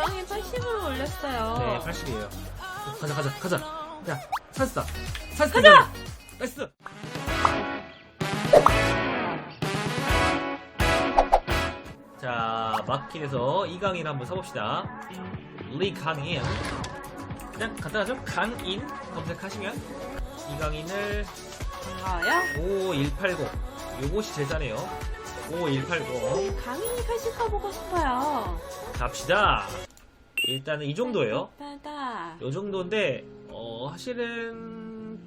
이강인 80으로 올렸어요. 네, 80이에요. 가자, 가자, 가자. 야, 찬스다. 찬스. 가자! 나이스! 자, 마켓에서 이강인 한번 써봅시다. 리강인. 그냥 간단하죠? 강인 검색하시면 이강인을 반가워요. 5180. 요것이 제자네요. 5180. 강인이 80 가보고 싶어요. 갑시다. 일단은 이 정도예요. 요 정도인데 어 사실은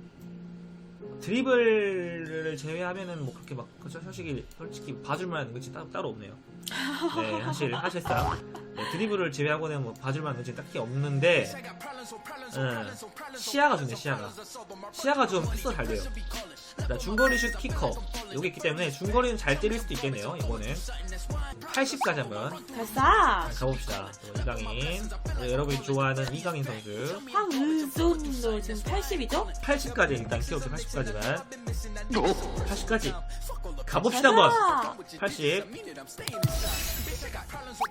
드리블을 제외하면은 뭐 그렇게 막 그쵸? 솔직히 솔직히 봐줄만한 것이 따로, 따로 없네요. 네 사실 사실상 네, 드리블을 제외하고는 뭐 봐줄만한 것이 딱히 없는데 음, 시야가 좋네 시야가 시야가 좀 패스가 잘 돼요. 자, 중거리 슛 키커 요게 있기 때문에 중거리는 잘 때릴 수도 있겠네요 이번엔 80까지 한번 발사! 가봅시다. 또 이강인 네, 여러분이 좋아하는 이강인 선수 황의존도 지금 80이죠? 80까지 일단 키워줘 80까지만 80까지 가봅시다 한번 80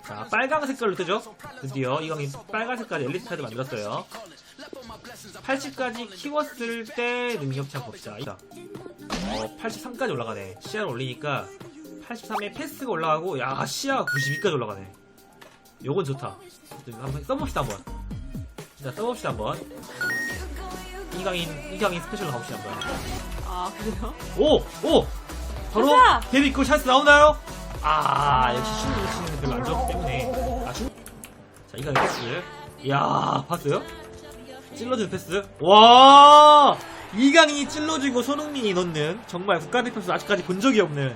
자, 빨강 색깔로 뜨죠? 드디어 이강인 빨간 색깔 엘리트 카드 만들었어요. 80까지 키웠을 때 능력치 한번 봅시다. 자, 어, 83까지 올라가네. 시야를 올리니까 83에 패스가 올라가고, 야, 시야가 92까지 올라가네. 요건 좋다. 한번 써봅시다, 한번. 자, 써봅시다, 한번. 이강인, 이강인 스페셜로 가봅시다, 한번. 아, 그래요? 오! 오! 바로 가자! 데뷔 골 찬스 나오나요? 아, 역시 신우 씨는 별로 안 좋기 때문에. 아, 신... 자, 이강인 패스. 이야, 봤어요? 찔러주는 패스. 와! 이강인이 찔러주고 손흥민이 넣는 정말 국가대표에서 아직까지 본 적이 없는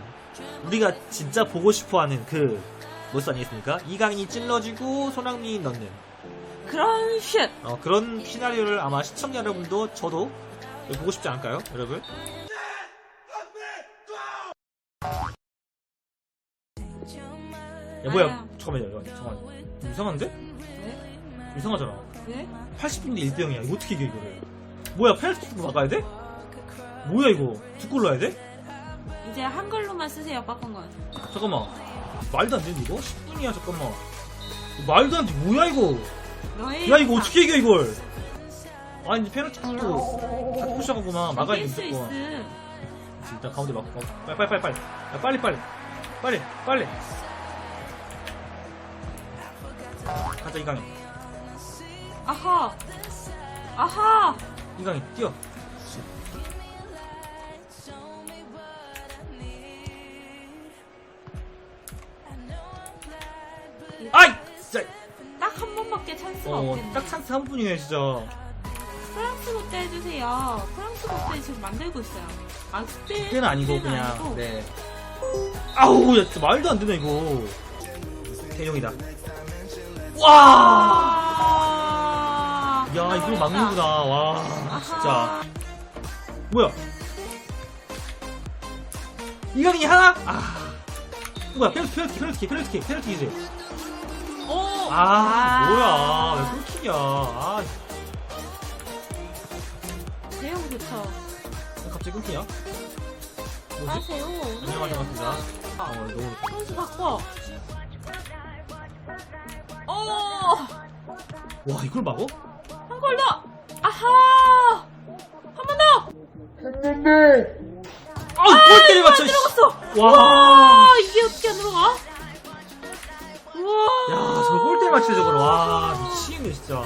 우리가 진짜 보고 싶어하는 그 모습 아니겠습니까? 이강인이 찔러주고 손흥민이 넣는 그런 슛! 어, 그런 시나리오를 아마 시청자 여러분도 저도 보고 싶지 않을까요, 여러분? 야, 뭐야? 아야. 잠깐만요, 잠깐만. 이상한데? 네? 이상하잖아. 네? 80분인데 1대0이야. 이거 어떻게 이겨, 이거를? 뭐야, 페널티 킥 막아야 돼? 뭐야, 이거? 두 골 넣어야 돼? 이제 한글로만 쓰세요, 빡한 건. 잠깐만. 말도 안 되는데, 이거? 10분이야, 잠깐만. 말도 안 돼, 뭐야, 이거? 너의 야, 이거 어떻게 이겨, 이걸? 아니, 이제 페널티 킥도 다 푸셔가구만. 막아야 돼, 수 무조건. 있음. 일단 가운데 막고 가고. 빨리 빨리 빨리 빨리 야, 빨리 빨리 빨리 빨리 가자 이강인 아하! 아하! 이강인 뛰어 아이 진짜 딱 한 번밖에 찬스가 어, 없겠네. 딱 찬스 한 분이네 진짜 프랑스 국대 해주세요. 프랑스 국대 지금 만들고 있어요. 아, 국대. 그때는 아니고 국대는 그냥 아니고. 네 아우 야 진짜 말도 안 되네 이거 대용이다 와 이걸 막는구나. 와, 진짜. 뭐야? 이강인이 하나? 아. 뭐야, 페널티, 페널티, 페널티, 페널티, 페널티지. 오! 아, 뭐야. 왜 골킥이야. 아, 대형 좋죠. 갑자기 끊기냐? 뭐지? 하세요. 안녕하세요, 반갑습니다. 어, 너무. 선수 바꿔. 오! 와, 이걸 막어? 한 골 더! 아하! 한 번 더! 아, 골대를 맞춰, 씨. 들어갔어! 와. 아, 이게 어떻게 안 들어가? 우와! 야, 저걸 골대 맞추네, 저걸. 와, 미치겠네, 진짜.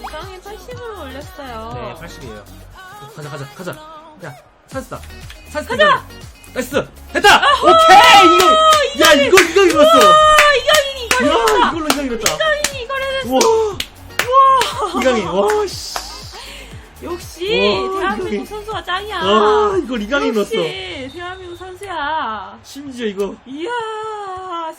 이강인 80으로 올렸어요. 네, 80이에요. 가자, 가자, 가자. 야, 찬스다. 찬스. 가자! 나이스! 됐다! 오케이! 이거! 야, 이거, 이거 이뤘어! 이강인. 선수가 짱이야. 와, 이걸 이강인 넣었어. 역시 대한민국 선수야. 심지어 이거, 이야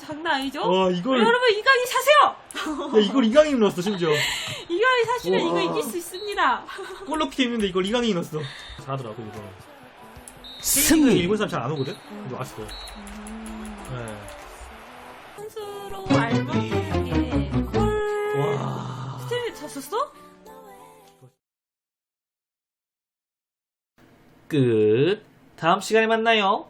장난 아니죠? 와, 이걸, 야, 여러분 이강인 사세요. 이걸 이강인 넣었어, 심지어. 이강인 사시면 우와. 이거 이길 수 있습니다. 골 넣기 있는데 이걸 이강인 넣었어. 잘하더라고, 이거. 승리. 일본 사람 잘 안 오거든? 근데 왔어. 네. 선수로 끝. 다음 시간에 만나요.